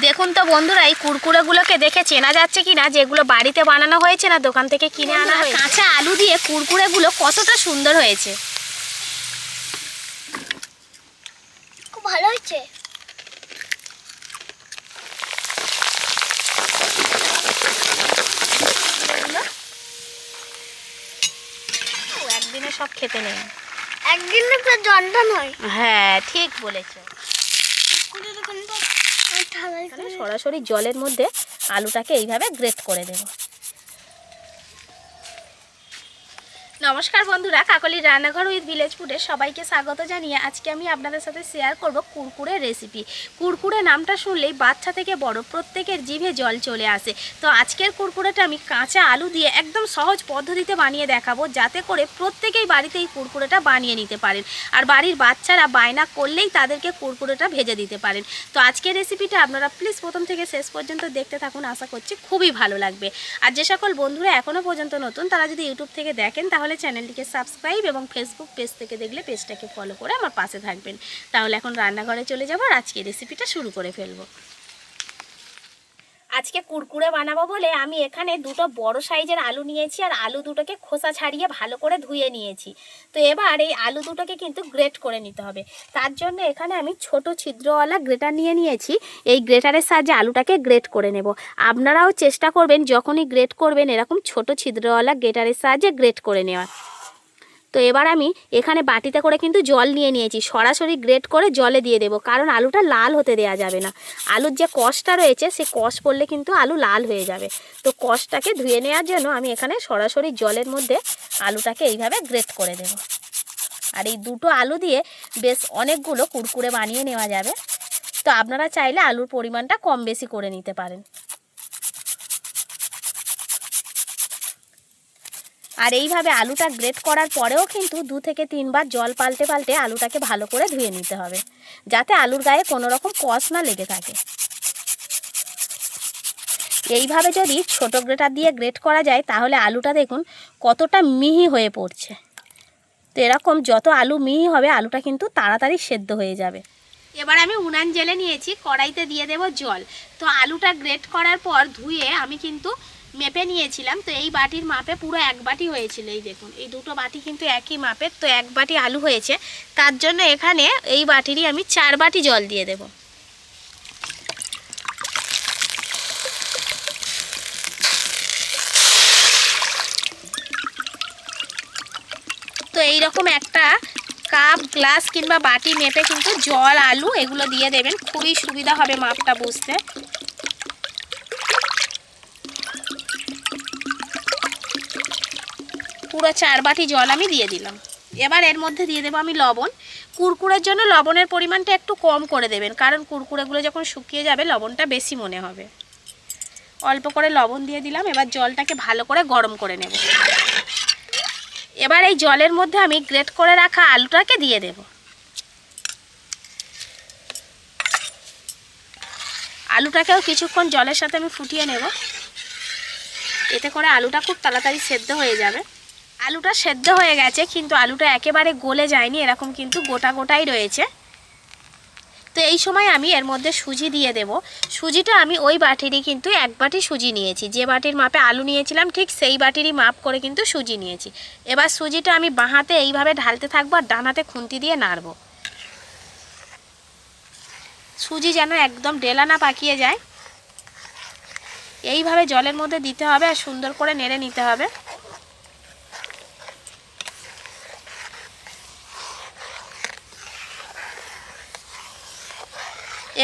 দেখুন তো বন্ধুরা এই কুরকুরেগুলোকে দেখে চেনা যাচ্ছে কিনা যেগুলো বাড়িতে বানানো হয়েছে না দোকান থেকে কিনে আনা হয়েছে। কাঁচা আলু দিয়ে কুরকুরেগুলো কতটা সুন্দর হয়েছে। খুব ভালো হয়েছে। ও, একদিনে সব খেতে নেই। একদিনে তো জলটা নয় হ্যাঁ ঠিক বলেছ। সরাসরি জলের মধ্যে আলুটাকে এইভাবে গ্রেট করে দেব। নমস্কার বন্ধুরা কাকলির রান্নাঘর উইথ ভিলেজ ফুডে সবাইকে স্বাগত জানিয়ে আজকে আমি আপনাদের সাথে শেয়ার করব কুরকুরে রেসিপি কুরকুরে নামটা শুনলেই বাচ্চা থেকে বড় প্রত্যেকের জিভে জল চলে আসে। তো আজকের কুরকুরেটা আমি কাঁচা আলু দিয়ে একদম সহজ পদ্ধতিতে বানিয়ে দেখাবো, যাতে করে প্রত্যেকেই বাড়িতে এই কুরকুরেটা বানিয়ে নিতে পারেন। আর বাড়ির বাচ্চারা বায়না করলেই তাদেরকে কুরকুরেটা ভেজে দিতে পারেন। তো আজকের রেসিপিটা আপনারা প্লিজ প্রথম থেকে শেষ পর্যন্ত দেখতে থাকুন, আশা করছি খুবই ভালো লাগবে। আর যে সকল বন্ধুরা এখনও পর্যন্ত নতুন, তারা যদি ইউটিউব থেকে দেখেন, তাহলে চ্যানেলটিকে সাবস্ক্রাইব এবং ফেসবুক পেজ থেকে দেখলে পেজটাকে ফলো করে আমার পাশে থাকবেন। তাহলে এখন রান্নাঘরে চলে যাব আর আজকে রেসিপিটা শুরু করে ফেলব। আজকে কুরকুরে বানাবো বলে আমি এখানে দুটো বড় সাইজের আলু নিয়েছি আর আলু দুটোকে খোসা ছাড়িয়ে ভালো করে ধুয়ে নিয়েছি। তো এবার এই আলু দুটোকে কিন্তু গ্রেট করে নিতে হবে। তার জন্য এখানে আমি ছোট ছিদ্রওয়ালা গ্রেটার নিয়ে নিয়েছি। এই গ্রেটারের সাহায্যে আলুটাকে গ্রেট করে নেব। আপনারাও চেষ্টা করবেন, যখনই গ্রেট করবেন, এরকম ছোট ছিদ্রওয়ালা গ্রেটারের সাহায্যে গ্রেট করে নেওয়ার। তো এবার আমি এখানে বাটিতে করে কিন্তু জল নিয়ে নিয়েছি। সরাসরি গ্রেট করে জলে দিয়ে দেবো, কারণ আলুটা লাল হতে দেওয়া যাবে না। আলুর যে কষটা রয়েছে, সে কষ পড়লে কিন্তু আলু লাল হয়ে যাবে। তো কষটাকে ধুয়ে নেওয়ার জন্য আমি এখানে সরাসরি জলের মধ্যে আলুটাকে এইভাবে গ্রেট করে দেব। আর এই দুটো আলু দিয়ে বেশ অনেকগুলো কুরকুরে বানিয়ে নেওয়া যাবে। তো আপনারা চাইলে আলুর পরিমাণটা কম বেশি করে নিতে পারেন। আর এইভাবে আলুটা গ্রেট করার পরেও কিন্তু দু থেকে তিনবার জল পাল্টে পাল্টে আলুটাকে ভালো করে ধুয়ে নিতে হবে, যাতে আলুর গায়ে কোনো রকম কষ না লেগে থাকে। এইভাবে যদি ছোট গ্রেটার দিয়ে গ্রেট করা যায়, তাহলে আলুটা দেখুন কতটা মিহি হয়ে পড়ছে। তো এরকম যত আলু মিহি হবে, আলুটা কিন্তু তাড়াতাড়ি সেদ্ধ হয়ে যাবে। এবার আমি উনান জেলে নিয়েছি, কড়াইতে দিয়ে দেব জল। তো আলুটা গ্রেট করার পর ধুয়ে আমি কিন্তু মেপে নিয়েছিলাম, তো এই বাটির মাপে পুরো এক বাটি হয়েছিল, এই দেখুন। এই দুটো বাটি কিন্তু একই মাপের, তো এক বাটি আলু হয়েছে। তার জন্য এখানে এই বাটিরই আমি চার বাটি জল দিয়ে দেব। তো এই রকম একটা কাপ, গ্লাস কিংবা বাটি মেপে কিন্তু জল, আলু এগুলো দিয়ে দেবেন। খুবই সুবিধা হবে মাপটা বুঝতে। পুরো চার বাটি জল আমি দিয়ে দিলাম। এবার এর মধ্যে দিয়ে দেবো আমি লবণ। কুরকুরের জন্য লবণের পরিমাণটা একটু কম করে দেবেন, কারণ কুরকুরেগুলো যখন শুকিয়ে যাবে লবণটা বেশি মনে হবে। অল্প করে লবণ দিয়ে দিলাম, এবার জলটাকে ভালো করে গরম করে নেব। এবার এই জলের মধ্যে আমি গ্রেট করে রাখা আলুটাকে দিয়ে দেব। আলুটাকেও কিছুক্ষণ জলের সাথে আমি ফুটিয়ে নেব। এতে করে আলুটা খুব তাড়াতাড়ি সেদ্ধ হয়ে যাবে। আলুটা সেদ্ধ হয়ে গেছে, কিন্তু আলুটা একেবারে গলে যায়নি, এরকম কিন্তু গোটা গোটাই রয়েছে। তো এই সময় আমি এর মধ্যে সুজি দিয়ে দেব। সুজিটা আমি ওই বাটিরই কিন্তু এক বাটি সুজি নিয়েছি। যে বাটির মাপে আলু নিয়েছিলাম, ঠিক সেই বাটিরই মাপ করে কিন্তু সুজি নিয়েছি। এবার সুজিটা আমি বাঁহাতে এইভাবে ঢালতে থাকব আর ডানাতে খুন্তি দিয়ে নাড়ব। সুজি যেন একদম ডেলা না পাকিয়ে যায়। এইভাবে জলের মধ্যে দিতে হবে আর সুন্দর করে নেড়ে নিতে হবে।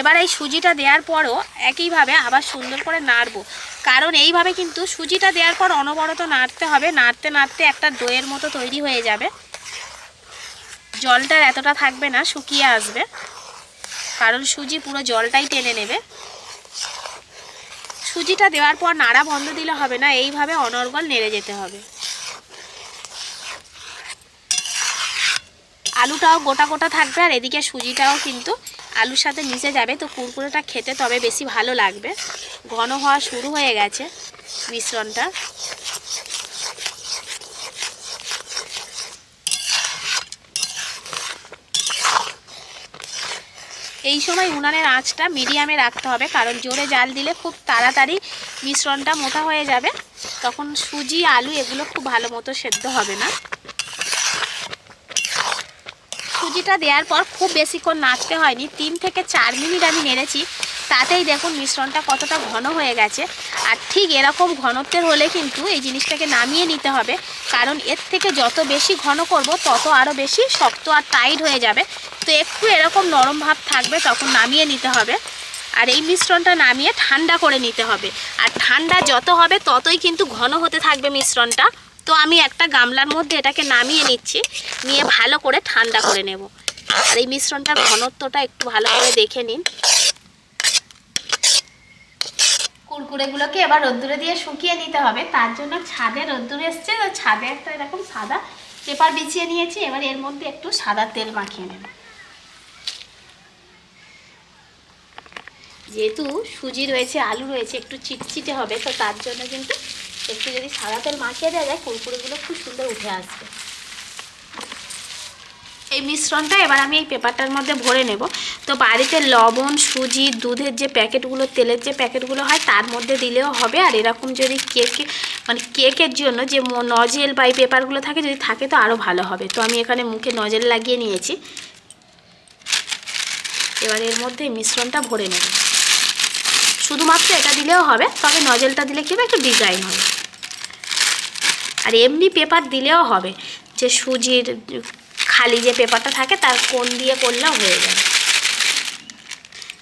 এবার এই সুজিটা দেওয়ার পরও একইভাবে আবার সুন্দর করে নাড়বো। কারণ এইভাবে কিন্তু সুজিটা দেওয়ার পর অনবরত নাড়তে হবে, নাড়তে নাড়তে একটা দইয়ের মতো তৈরি হয়ে যাবে। জলটা এতটা থাকবে না, শুকিয়ে আসবে। কারণ সুজি পুরো জলটাই টেনে নেবে। সুজিটা দেওয়ার পর নাড়া বন্ধ দিলে হবে না, এইভাবে অনর্গল নেড়ে যেতে হবে। আলুটাও গোটা গোটা থাকবে আর এদিকে সুজিটাও কিন্তু আলুর সাথে মিশে যাবে, তো কুরকুরেটা খেতে তবে বেশি ভালো লাগবে। ঘন হওয়া শুরু হয়ে গেছে মিশ্রণটা। এই সময় উনানের আঁচটা মিডিয়ামে রাখতে হবে, কারণ জোরে জাল দিলে খুব তাড়াতাড়ি মিশ্রণটা মোটা হয়ে যাবে। তখন সুজি, আলু এগুলো খুব ভালো মতো সেদ্ধ হবে না। সুজিটা দেওয়ার পর খুব বেশিক্ষণ নাড়তে হয়নি। তিন থেকে চার মিনিট আমি নেড়েছি। তাতেই দেখুন মিশ্রণটা কতটা ঘন হয়ে গেছে। আর ঠিক এরকম ঘনত্বের হলে কিন্তু এই জিনিসটাকে নামিয়ে নিতে হবে। কারণ এর থেকে যত বেশি ঘন করব, তত আরও বেশি শক্ত আর টাইট হয়ে যাবে। তো একটু এরকম নরম ভাব থাকবে তখন নামিয়ে নিতে হবে। আর এই মিশ্রণটা নামিয়ে ঠান্ডা করে নিতে হবে। আর ঠান্ডা যত হবে ততই কিন্তু ঘন হতে থাকবে মিশ্রণটা। তো আমি একটা গামলার মধ্যে এটাকে নামিয়ে নিচ্ছি, নিয়ে ভালো করে ঠান্ডা করে নেব। আর এই মিশ্রণটার ঘনত্বটা একটু ভালো করে দেখে নিন। কুরকুরেগুলোকে এবার রোদ্দুরে দিয়ে শুকিয়ে নিতে হবে। তার জন্য ছাদে রোদ্দুরে এসছে, তো ছাদে একটা এরকম সাদা পেপার বিছিয়ে নিয়েছি। এবার এর মধ্যে একটু সাদা তেল মাখিয়ে নেব। যেহেতু সুজি রয়েছে, আলু রয়েছে, একটু চিটচিটে হবে, তো তার জন্য কিন্তু একটু যদি সাদা তেল মাখিয়ে দেওয়া যায়, কুরকুরেগুলো খুব সুন্দর উঠে আসবে। এই মিশ্রণটা এবার আমি এই পেপারটার মধ্যে ভরে নেব। তো বাড়িতে লবণ, সুজি, দুধের যে প্যাকেটগুলো, তেলের যে প্যাকেটগুলো হয়, তার মধ্যে দিলেও হবে। আর এরকম যদি কেকে মানে কেকের জন্য যে নজেল বা এই পেপারগুলো থাকে, যদি থাকে তো আরও ভালো হবে। তো আমি এখানে মুখে নজেল লাগিয়ে নিয়েছি। এবার এর মধ্যে মিশ্রণটা ভরে নেব। শুধুমাত্র এটা দিলেও হবে, তবে নজেলটা দিলে কি হবে? একটু ডিজাইন হবে। আর এমনি পেপার দিলেও হবে, যে সুজির খালি যে পেপারটা থাকে, তার কোন দিয়ে করলেও হয়ে যাবে।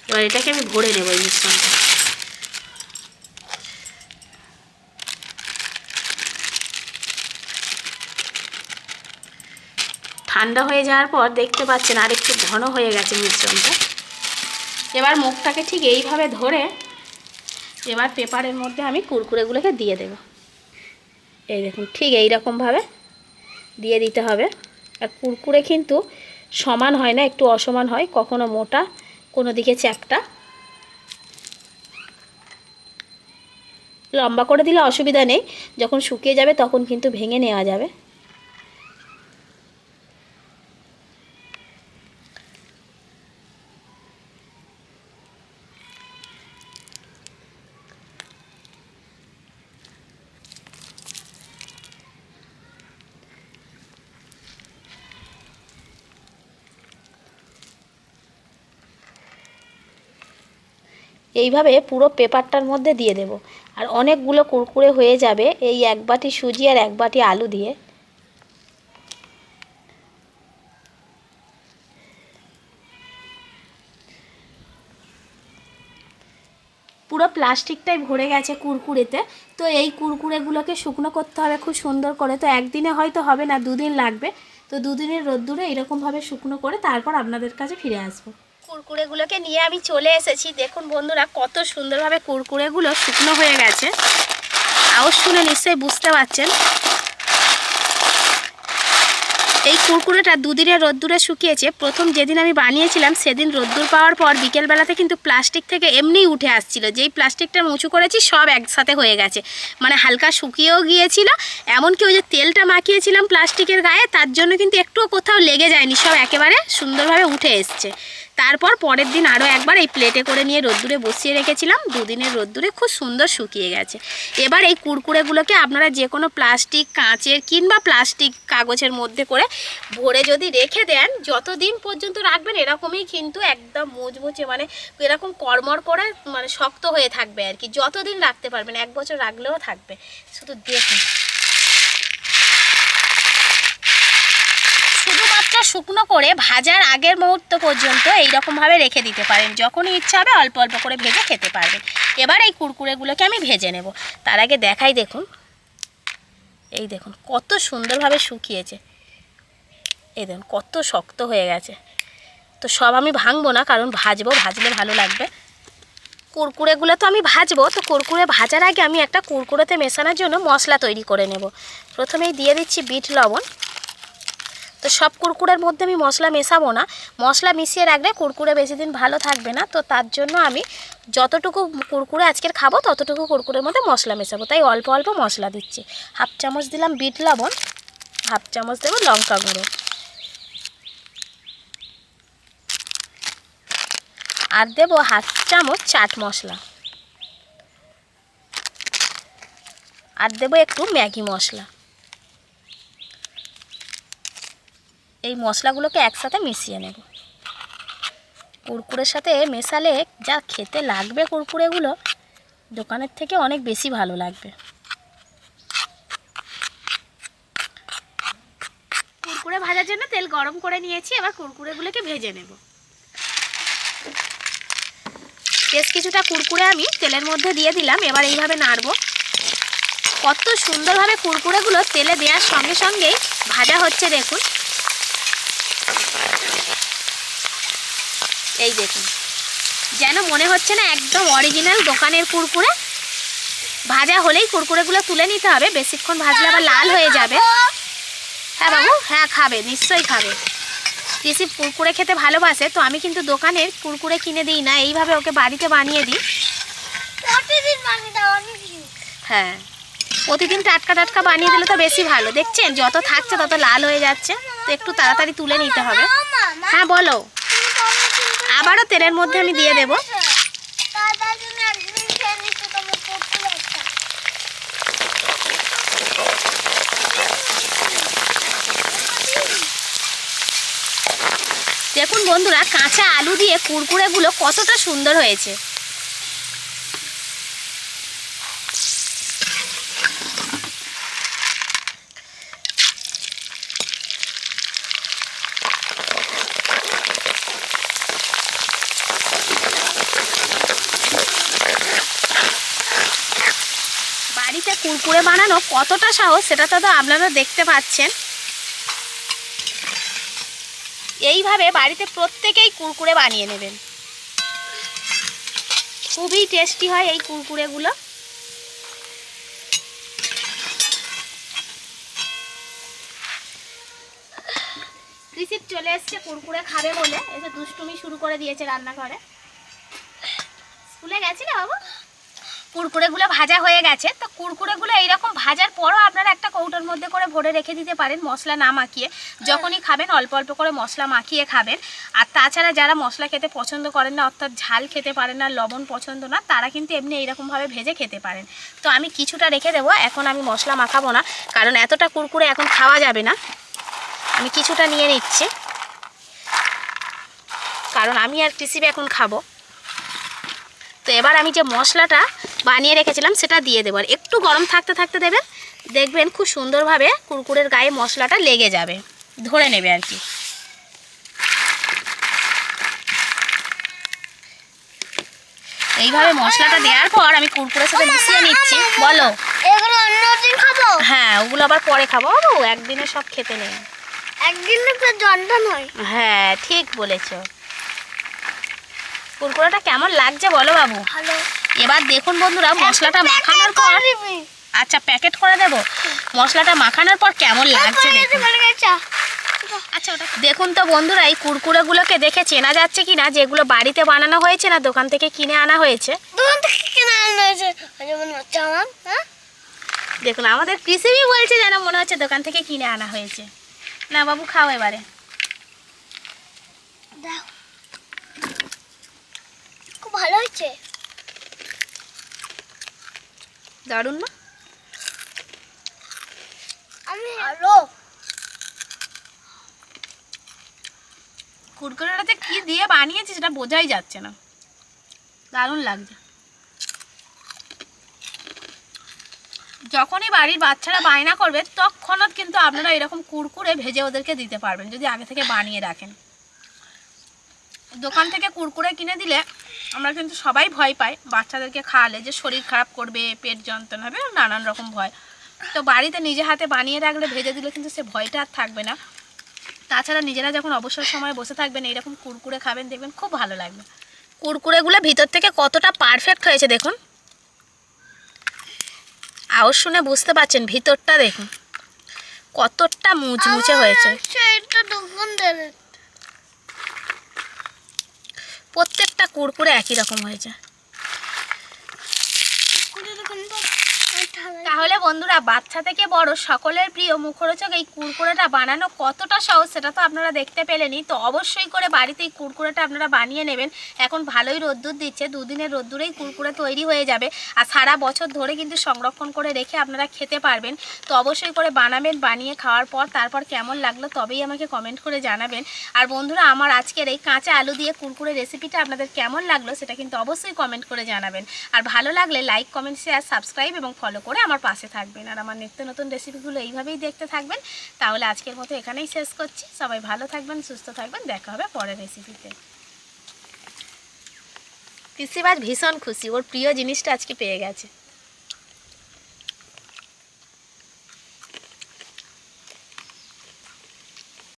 এবার এটাকে আমি ভরে নেব এই মিশ্রণটা। ঠান্ডা হয়ে যাওয়ার পর দেখতে পাচ্ছেন আর একটু ঘন হয়ে গেছে মিশ্রণটা। এবার মুখটাকে ঠিক এইভাবে ধরে এবার পেপারের মধ্যে আমি কুরকুরেগুলোকে দিয়ে দেব। এই দেখুন, ঠিক এই রকমভাবে দিয়ে দিতে হবে। আর কুরকুরে কিন্তু সমান হয় না, একটু অসমান হয়, কখনো মোটা, কোনো দিকে চ্যাপটা। লম্বা করে দিলে অসুবিধা নেই, যখন শুকিয়ে যাবে তখন কিন্তু ভেঙে নেওয়া যাবে। এইভাবে পুরো পেপারটার মধ্যে দিয়ে দেব। আর অনেকগুলো কুরকুরে হয়ে যাবে এই এক বাটি সুজি আর এক বাটি আলু দিয়ে। পুরো প্লাস্টিকটাই ভরে গেছে কুরকুরেতে। তো এই কুরকুরেগুলোকে শুকনো করতে হবে খুব সুন্দর করে। তো একদিনে হয়তো হবে না, দুদিন লাগবে। তো দুদিনের রোদ্দুরে এরকমভাবে শুকনো করে তারপর আপনাদের কাছে ফিরে আসব। কুরকুরেগুলোকে নিয়ে আমি চলে এসেছি। দেখুন বন্ধুরা, কত সুন্দরভাবে কুরকুরেগুলো শুকনো হয়ে গেছে। আওয়াজ শুনে নিশ্চয়ই বুঝতে পারছেন। এই কুরকুরেটা দুদিনের রোদ্দুরে শুকিয়েছে। প্রথম যেদিন আমি বানিয়েছিলাম, সেদিন রোদ্দুর পাওয়ার পর বিকেলবেলাতে কিন্তু প্লাস্টিক থেকে এমনিই উঠে আসছিল। যেই প্লাস্টিকটা উঁচু করেছি, সব একসাথে হয়ে গেছে। মানে হালকা শুকিয়েও গিয়েছিল, এমনকি ওই যে তেলটা মাখিয়েছিলাম প্লাস্টিকের গায়ে, তার জন্য কিন্তু একটুও কোথাও লেগে যায়নি। সব একেবারে সুন্দরভাবে উঠে এসছে। তারপর পরের দিন আরও একবার এই প্লেটে করে নিয়ে রোদ্দুরে বসিয়ে রেখেছিলাম। দুদিনের রোদ্দুরে খুব সুন্দর শুকিয়ে গেছে। এবার এই কুরকুরেগুলোকে আপনারা যে কোনো প্লাস্টিক কাঁচের কিংবা প্লাস্টিক কাগজের মধ্যে করে ভরে যদি রেখে দেন, যতদিন পর্যন্ত রাখবেন, এরকমই কিন্তু একদম মুচমুচে মানে এরকম কর্মর করে মানে শক্ত হয়ে থাকবে আর কি। যতদিন রাখতে পারবেন, এক বছর রাখলেও থাকবে। শুধু দেখুন। শুধুমাত্র শুকনো করে ভাজার আগের মুহূর্ত পর্যন্ত এই রকমভাবে রেখে দিতে পারেন। যখনই ইচ্ছা হবে অল্প অল্প করে ভেজে খেতে পারবেন। এবার এই কুরকুরেগুলোকে আমি ভেজে নেব। তার আগে দেখাই দেখুন। এই দেখুন, কত সুন্দরভাবে শুকিয়েছে। এই দেখুন, কত শক্ত হয়ে গেছে। তো সব আমি ভাঙবো না, কারণ ভাজবো, ভাজলে ভালো লাগবে। কুরকুরেগুলো তো আমি ভাজবো, তো কুরকুরে ভাজার আগে আমি একটা কুরকুরেতে মেশানোর জন্য মশলা তৈরি করে নেব। প্রথমেই দিয়ে দিচ্ছি বিট লবণ। তো সব কুরকুরের মধ্যে আমি মশলা মেশাবো না। মশলা মিশিয়ে রাখলে কুরকুরে বেশি দিন ভালো থাকবে না। তো তার জন্য আমি যতটুকু কুরকুরে আজকের খাব, ততটুকু কুরকুরের মধ্যে মশলা মেশাবো। তাই অল্প অল্প মশলা দিচ্ছি। হাফ চামচ দিলাম বিট লবণ, হাফ চামচ দেবো লঙ্কা গুঁড়ো। আর দেবো হাফ চামচ চাট মশলা। আর দেবো একটু ম্যাগি মশলা। এই মশলাগুলোকে একসাথে মিশিয়ে নেব। কুরকুরের সাথে মেশালে যা খেতে লাগবে কুরকুরেগুলো দোকানের থেকে অনেক বেশি ভালো লাগবে। কুরকুরে ভাজার জন্য তেল গরম করে নিয়েছি, এবার কুরকুরেগুলোকে ভেজে নেব। বেশ কিছুটা কুরকুরে আমি তেলের মধ্যে দিয়ে দিলাম, এবার এইভাবে নাড়বো। কত সুন্দরভাবে কুরকুরেগুলো তেলে দেওয়ার সঙ্গে সঙ্গেই ভাজা হচ্ছে দেখুন। এই দেখুন। যেন মনে হচ্ছে না একদম অরিজিনাল দোকানের কুরকুরে। ভাজা হলেই কুরকুরেগুলো তুলে নিতে হবে। বেশিক্ষণ ভাজলে আবার লাল হয়ে যাবে। হ্যাঁ বাবু হ্যাঁ খাবে নিশ্চয়ই খাবে। কৃষি কুরকুরে খেতে ভালোবাসে তো আমি কিন্তু দোকানের কুরকুরে কিনে দিই না। এইভাবে ওকে বাড়িতে বানিয়ে দিই। হ্যাঁ। প্রতিদিন টাটকা টাটকা বানিয়ে দিলে তো বেশি ভালো। দেখছেন? যত থাকছে তত লাল হয়ে যাচ্ছে। তো একটু তাড়াতাড়ি তুলে নিতে হবে। হ্যাঁ বলো। আবারও তেলের মধ্যে আমি দিয়ে দেবো। দেখুন বন্ধুরা, কাঁচা আলু দিয়ে কুরকুরেগুলো কতটা সুন্দর হয়েছে বাড়িতে কুরকুরে বানানো কতটা সাহস সেটা তো আপনারা দেখতে পাচ্ছেন। এইভাবে বাড়িতে প্রত্যেকেই কুরকুরে বানিয়ে নেবেন। খুবই টেস্টি হয় এই কুরকুরেগুলো। রিসিপ চলে এসছে, কুরকুরে খাবে বলে। এসে দুষ্টুমি শুরু করে দিয়েছে রান্নাঘরে। স্কুলে গেছিলে বাবু? কুরকুরেগুলো ভাজা হয়ে গেছে। তো কুরকুরেগুলো এইরকম ভাজার পরও আপনারা একটা কৌটোর মধ্যে করে ভরে রেখে দিতে পারেন মশলা না মাখিয়ে। যখনই খাবেন, অল্প অল্প করে মশলা মাখিয়ে খাবেন। আর তাছাড়া যারা মশলা খেতে পছন্দ করেন না, অর্থাৎ ঝাল খেতে পারেন না, লবণ পছন্দ না, তারা কিন্তু এমনি এইরকমভাবে ভেজে খেতে পারেন। তো আমি কিছুটা রেখে দেবো, এখন আমি মশলা মাখাবো না, কারণ এতটা কুরকুরে এখন খাওয়া যাবে না। আমি কিছুটা নিয়ে নিচ্ছি। কারণ আমি আর কৃষিবে এখন খাব। তো এবার আমি যে মশলাটা বানিয়ে রেখেছিলাম সেটা দিয়ে দেবো। আর একটু গরম থাকতে থাকতে দেবেন দেখবেন খুব সুন্দরভাবে কুরকুরের গায়ে মশলাটা লেগে যাবে। ধরে নেবে আর কি। এইভাবে মশলাটা দেওয়ার পর আমি কুরকুরের সাথে মিশিয়ে নিচ্ছি বলো। এগুলো অন্য খাব? হ্যাঁ ওগুলো আবার পরে খাব। একদিনে সব খেতে নেই। একদিন তো নয়। হ্যাঁ ঠিক বলেছ। কুরকুরেটা কেমন লাগছে বলো বাবু? এবার দেখুন বন্ধুরা মশলাটা মাখানোর পর আচ্ছা প্যাকেট করে দেব। মশলাটা মাখানোর পর কেমন লাগছে দেখুন। আচ্ছা ওটা দেখুন তো বন্ধুরা এই কুরকুরেগুলোকে দেখে চেনা যাচ্ছে কি না যেগুলো বাড়িতে বানানো হয়েছে না দোকান থেকে কিনে আনা হয়েছে। দোকান থেকে কিনে হয়েছে। যেমন হচ্ছে আমার হ্যাঁ? দেখুন আমাদের কৃষিবি বলছে যেন মনে হচ্ছে দোকান থেকে কিনে আনা হয়েছে। না বাবু খাও এবারে। দাও। হয়েছে দারুণ না? আমি আরও। কুরকুরেটাতে কি দিয়ে বানিয়েছি সেটা বোঝাই যাচ্ছে না। দারুণ লাগছে। যখনই বাড়ির বাচ্চারা বায়না করবে তৎক্ষণাৎ কিন্তু আপনারা এরকম কুরকুরে ভেজে ওদেরকে দিতে পারবেন যদি আগে থেকে বানিয়ে রাখেন। দোকান থেকে কুরকুরে কিনে দিলে আমরা কিন্তু সবাই ভয় পাই। বাচ্চাদেরকে খাওয়ালে যে শরীর খারাপ করবে পেট যন্ত্রণা হবে নানান রকম ভয়। তো বাড়িতে নিজে হাতে বানিয়ে রাখলে ভেজে দিলে কিন্তু সে ভয়টা আর থাকবে না। তাছাড়া নিজেরা যখন অবসর সময় বসে থাকবেন এইরকম কুরকুরে খাবেন দেখবেন খুব ভালো লাগবে। কুরকুরেগুলো ভিতর থেকে কতটা পারফেক্ট হয়েছে দেখুন। আওয়াজ শুনে বুঝতে পারছেন ভিতরটা দেখুন। কতটা মুচমুচে হয়েছে। দোকানদারের একই রকম হয়েছে তাহলে বন্ধুরা, বাচ্চা থেকে বড় সকলের প্রিয় মুখরোচক এই কুরকুরেটা বানানো কতটা সহজ সেটা তো আপনারা দেখতে পেলেনই। তো অবশ্যই করে বাড়িতে এই কুরকুরেটা আপনারা বানিয়ে নেবেন। এখন ভালোই রোদ্দুর দিচ্ছে, দুদিনের রোদ্দুরেই কুরকুরে তৈরি হয়ে যাবে। আর সারা বছর ধরে কিন্তু সংরক্ষণ করে রেখে আপনারা খেতে পারবেন। তো অবশ্যই করে বানাবেন, বানিয়ে খাওয়ার পর তারপর কেমন লাগল তবেই আমাকে কমেন্ট করে জানাবেন। আর বন্ধুরা, আমার আজকের এই কাঁচা আলু দিয়ে কুরকুরে রেসিপিটা আপনাদের কেমন লাগল সেটা কিন্তু অবশ্যই কমেন্ট করে জানাবেন। আর ভালো লাগলে লাইক, কমেন্ট, শেয়ার, সাবস্ক্রাইব এবং ফলো করে আমার পাশে থাকবেন। আর আমার নিত্য নতুন রেসিপিগুলো এইভাবেই দেখতে থাকবেন। তাহলে আজকের মতো এখানেই শেষ করছি। সবাই ভালো থাকবেন, সুস্থ থাকবেন। দেখা হবে পরের রেসিপিতে পিসিবাজ ভীষণ খুশি। ওর প্রিয় জিনিসটা আজকে পেয়ে গেছে।